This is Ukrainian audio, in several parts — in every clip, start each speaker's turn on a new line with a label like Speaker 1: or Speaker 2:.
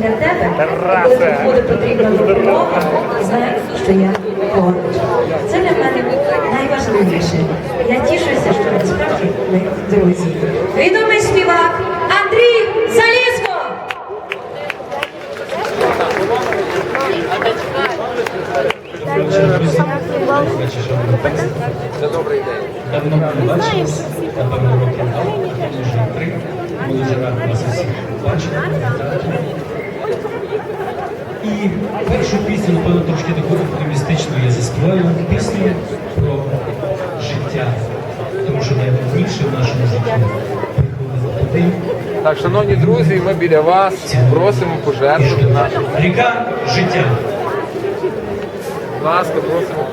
Speaker 1: біля тебе, коли тобі буде потрібна допомога, знай, що я поруч. Це для мене найважливіше. Я тішуся, що насправді ми друзі. Відомий співак Андрій Залізко!
Speaker 2: Давно не бачилися, напевно, років може три. Дуже радий вас усіх бачити. І першу пісню, напевно, трошки таку оптимістичну я заспіваю. Пісню про життя. Тому що найбільше в нашому житті приходить туди.
Speaker 3: Так, шановні друзі, ми біля вас просимо пожертвувати на
Speaker 2: Ріка життя.
Speaker 3: Будь ласка, просимо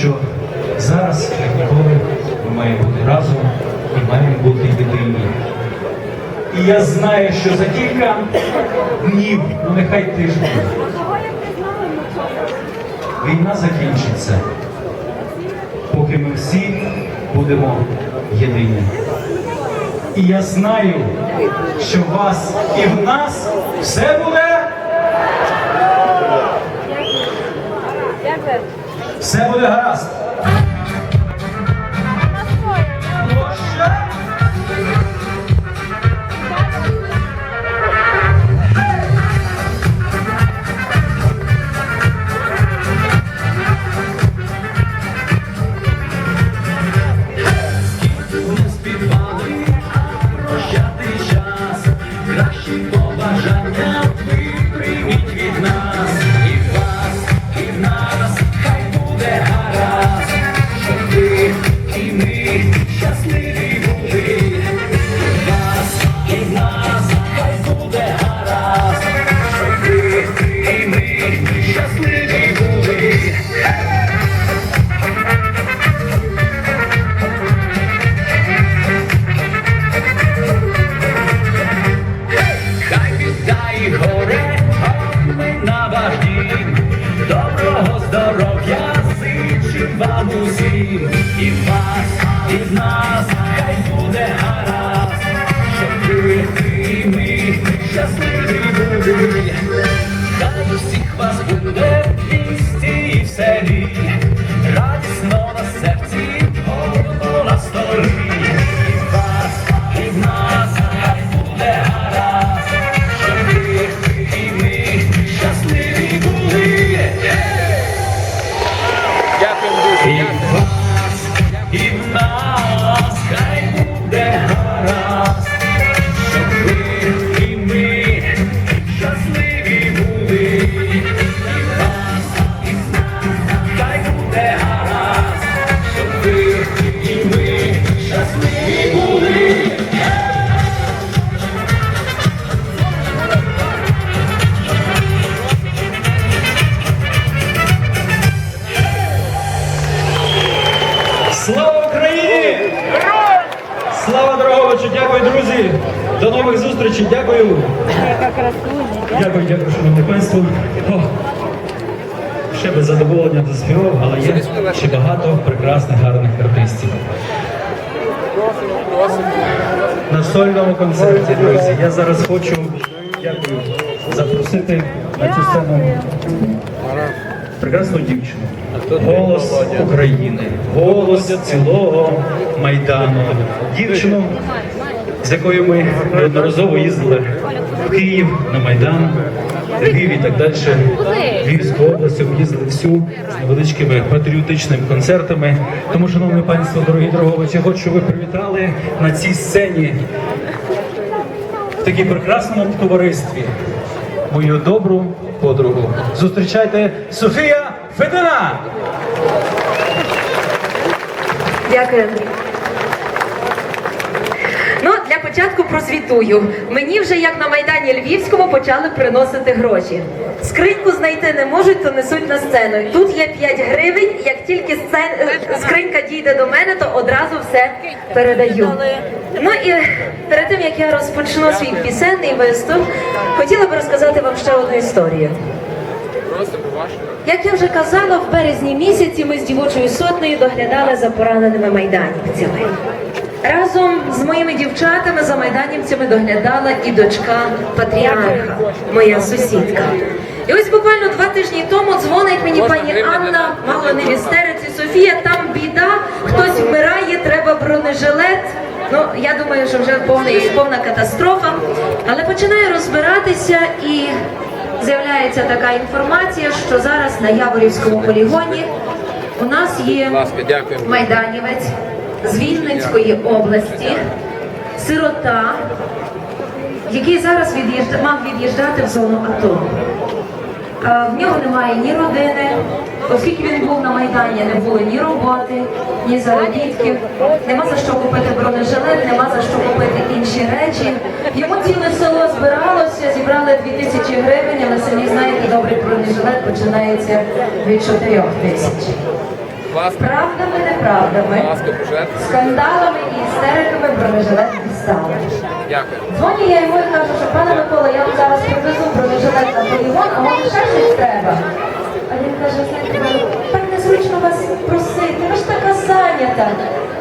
Speaker 3: що
Speaker 4: зараз, як ніколи, ми маємо бути разом і маємо бути єдині. І я знаю, що за кілька днів, ну нехай тиждень, війна закінчиться, поки ми всі будемо єдині. І я знаю, що в вас і в нас все буде. Все
Speaker 2: Sebo de Rasta.
Speaker 4: Слава Дороговичу! Дякую, друзі! До нових зустрічей! Дякую! Дякую, дякую, шановне панство. Ще без задоволення заспівав, але є ще багато прекрасних, гарних артистів. На сольному концерті, друзі. Я зараз хочу дякую, запросити на цю сцену прекрасну дівчину. Голос України, голос цілого Майдану. Дівчину, з якою ми неодноразово їздили в Київ на Майдан, Львів і так далі. Львівську область об'їздили всю з невеличкими патріотичними концертами. Тому, шановне панство, дорогі дороговичі, я хочу, щоб ви привітали на цій сцені в такій прекрасному товаристві мою добру подругу. Зустрічайте Софія Федина!
Speaker 1: Дякую, Андрій. Ну, для початку прозвітую. Мені вже як на Майдані Львівському почали приносити гроші. Скриньку знайти не можуть, то несуть на сцену. Тут є 5 гривень. Як тільки сцен... скринька дійде до мене, то одразу все передаю. Ну і перед тим як я розпочну свій пісенний виступ, хотіла б розказати вам ще одну історію. Як я вже казала, в березні місяці ми з дівочою сотнею доглядали за пораненими майданівцями. Разом з моїми дівчатами за майданівцями доглядала і дочка патріарха, моя сусідка. І ось буквально два тижні тому дзвонить мені пані Анна, мало не в істериці. Софія, там біда, хтось вмирає, треба бронежилет. Ну, я думаю, що вже повна, повна катастрофа. Але починаю розбиратися і з'являється така інформація, що зараз на Яворівському полігоні у нас є майданівець з Вінницької області, сирота, який зараз від'їжджа, мав від'їжджати в зону АТО. В нього немає ні родини, оскільки він був на Майдані, не було ні роботи, ні заробітків, нема за що купити бронежилет, нема за що купити інші речі. Йому ціле село збиралося, зібрали 2000 гривень, але самі знаєте, добрий бронежилет починається від 4 тисяч.
Speaker 3: Ласка,
Speaker 1: Правдами, неправдами,
Speaker 3: ласка, пожертвуйте.
Speaker 1: скандалами і істериками бронежилет дістали.
Speaker 3: Дякую.
Speaker 1: Дзвоню я йому і кажу, що пане Микола, я вам зараз привезу бронежилет на полігон, а може ще щось треба. А він каже, знаєте, так незручно вас просити, ви ж така зайнята.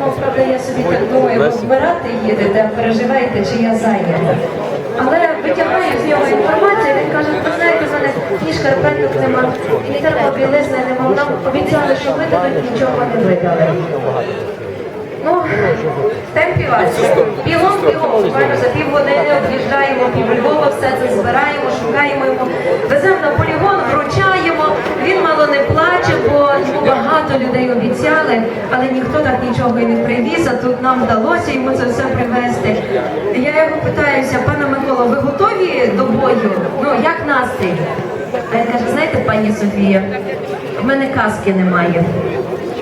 Speaker 1: Ну, правда, я собі так думаю, ви вмирати їдете, переживаєте, чи я зайнята. Але витягаю з нього інформацію, він каже, в ні шкарпеток нема, ні термобілизни нема. Нам обіцяли, що видадуть, нічого не видали. Ну, Вася. Бігом, бігом, буквально за півгодини об'їжджаємо пів Львова, все це збираємо, шукаємо його, веземо на полігон, вручаємо. Він мало не плаче, бо йому багато людей обіцяли, але ніхто так нічого і не привіз, а тут нам вдалося йому це все привезти. Я його питаюся, пане Микола, ви готові до бою? Ну, як настрій? А він каже, знаєте, пані Софія, в мене каски немає.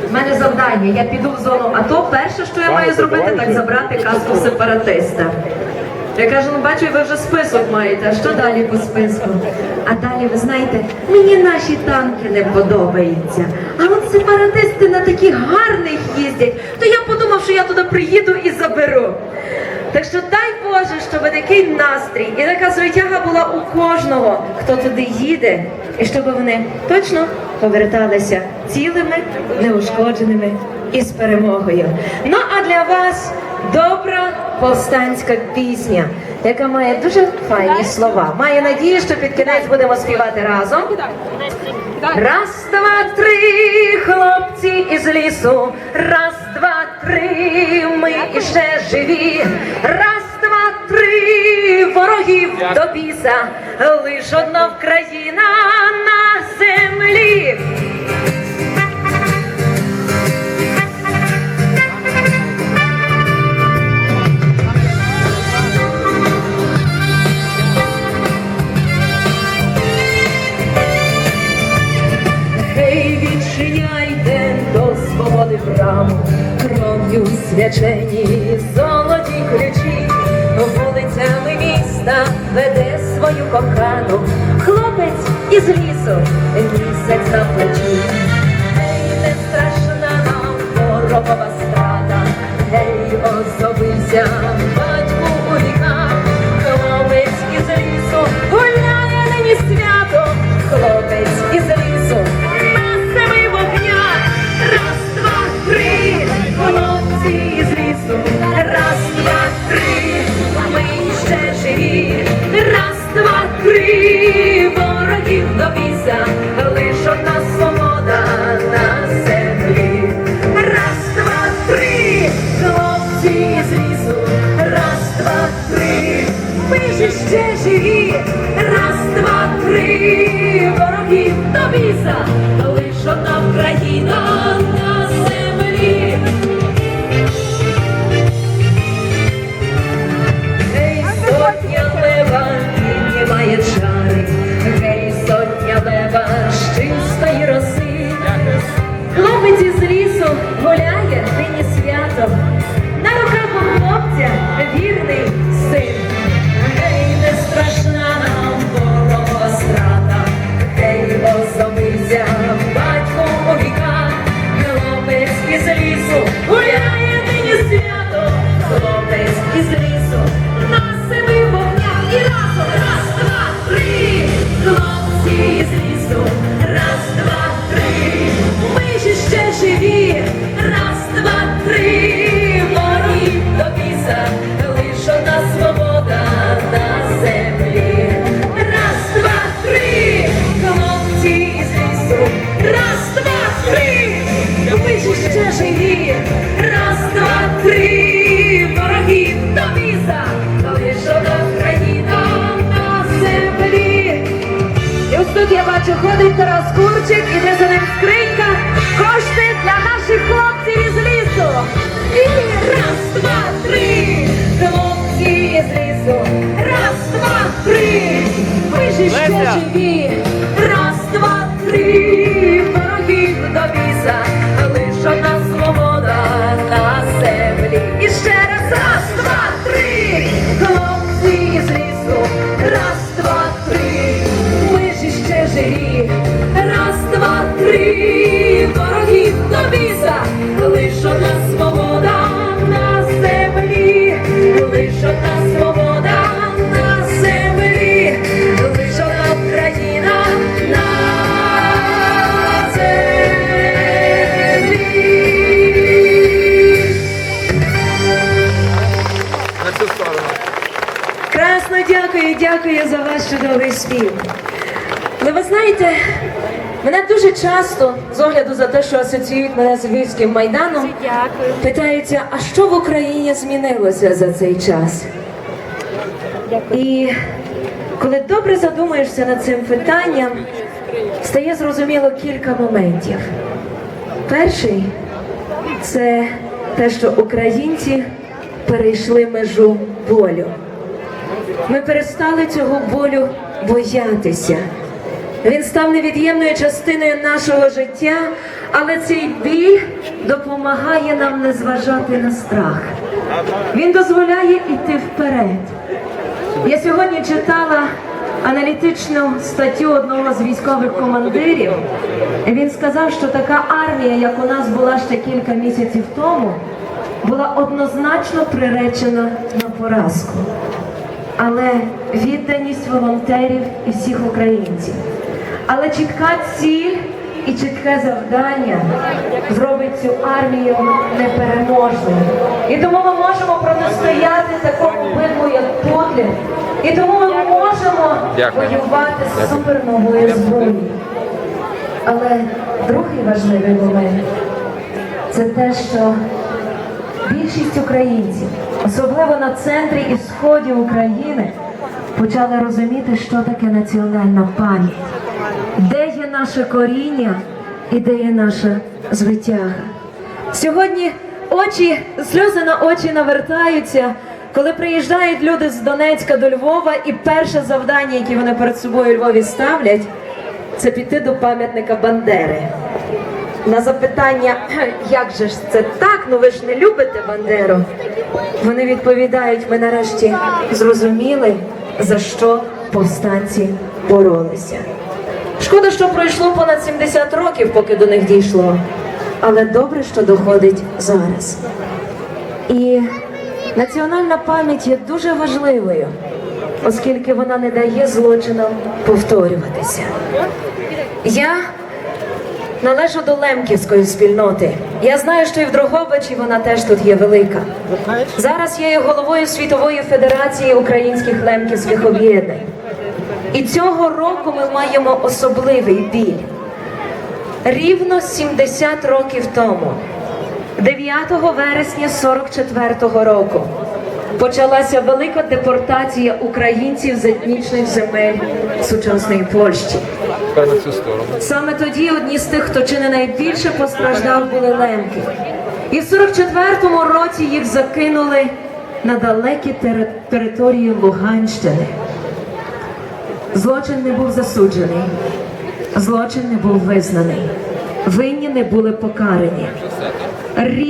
Speaker 1: У мене завдання, я піду в зону АТО. Перше, що я маю зробити, так забрати каску сепаратиста. Я кажу, ну бачу, ви вже список маєте. А що далі по списку? А далі, ви знаєте, мені наші танки не подобаються. А от сепаратисти на таких гарних їздять, то я подумав, що я туди приїду і заберу. Так що дай Боже, щоб такий настрій і така звитяга була у кожного, хто туди їде, і щоб вони точно поверталися цілими, неушкодженими і з перемогою. Ну а для вас добра повстанська пісня, яка має дуже файні слова. Маю надію, що під кінець будемо співати разом. Раз, два, три, хлопці із лісу. Раз, два, три, живі. Раз, два, три, ворогів до біса. Лиш одна Вкраїна на землі. Гей, відчиняйте до свободи браму, кров'ю свячені золоті ключі, вулицями міста веде свою кохану, хлопець із лісу, місяць на плечі. Гей, не страшна нам ворогова страда, гей, озовися, три. Хлопці спів. Але ви знаєте, мене дуже часто, з огляду за те, що асоціюють мене з Львівським майданом, питаються, а що в Україні змінилося за цей час? І коли добре задумаєшся над цим питанням, стає зрозуміло кілька моментів. Перший це те, що українці перейшли межу болю. Ми перестали цього болю боятися. Він став невід'ємною частиною нашого життя, але цей біль допомагає нам не зважати на страх. Він дозволяє йти вперед. Я сьогодні читала аналітичну статтю одного з військових командирів. Він сказав, що така армія, як у нас була ще кілька місяців тому, була однозначно приречена на поразку. Але відданість волонтерів і всіх українців. Але чітка ціль і чітке завдання зробить цю армію непереможною. І тому ми можемо протистояти такому виду, як подліг. І тому ми можемо
Speaker 3: Дякую.
Speaker 1: воювати з суперновою зброєю. Але другий важливий момент це те, що більшість українців, особливо на центрі і сході України, почали розуміти, що таке національна пам'ять, де є наше коріння і де є наша звитяга. Сьогодні очі, сльози на очі навертаються, коли приїжджають люди з Донецька до Львова, і перше завдання, яке вони перед собою у Львові ставлять, це піти до пам'ятника Бандери. На запитання, як же ж це так, ну ви ж не любите Бандеру? Вони відповідають, ми нарешті зрозуміли, за що повстанці боролися. Шкода, що пройшло понад 70 років, поки до них дійшло. Але добре, що доходить зараз. І національна пам'ять є дуже важливою, оскільки вона не дає злочинам повторюватися. Я належу до лемківської спільноти. Я знаю, що і в Дрогобичі вона теж тут є велика. Зараз я є головою Світової Федерації українських лемківських об'єднань. І цього року ми маємо особливий біль. Рівно 70 років тому, 9 вересня 44-го року, почалася велика депортація українців з етнічних земель сучасної Польщі.
Speaker 3: Тепер на цю сторону.
Speaker 1: Саме тоді одні з тих, хто чи не найбільше постраждав, були лемки. І в 44-му році їх закинули на далекі тери- території Луганщини. Злочин не був засуджений, злочин не був визнаний, винні не були покарані.